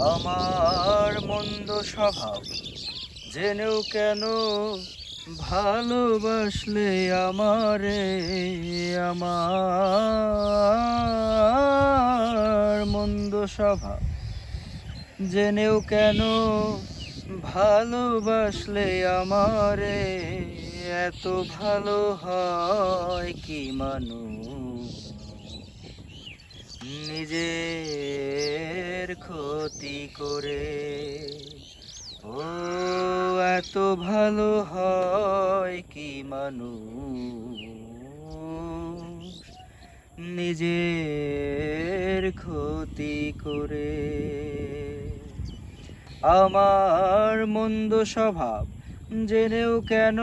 আমার মন্দ স্বভাব। জেনেও কেন ভালোবাসলে আমারে, আমার মন্দ স্বভাব। জেনেও কেন ভালোবাসলে আমারে, এত ভালো হয় কি মানুষ? নিজের ক্ষতি করে। ও, এত ভালো হয় কি মানুষ? নিজের ক্ষতি করে। আমার মন্দ স্বভাব জেনেও কেন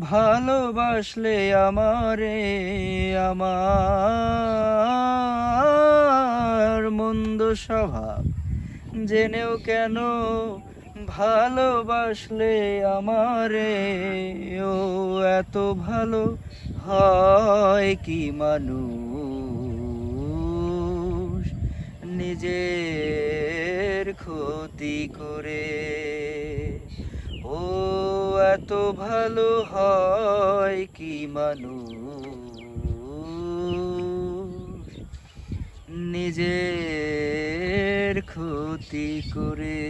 ভালোবাসলে আমারে, আমার স্বভাব। জেনেও কেন ভালোবাসলে আমারে? ও, এত ভালো হয় কি মানুষ? নিজের ক্ষতি করে। ও, এত ভালো হয় কি মানুষ? নিজের ক্ষতি করে।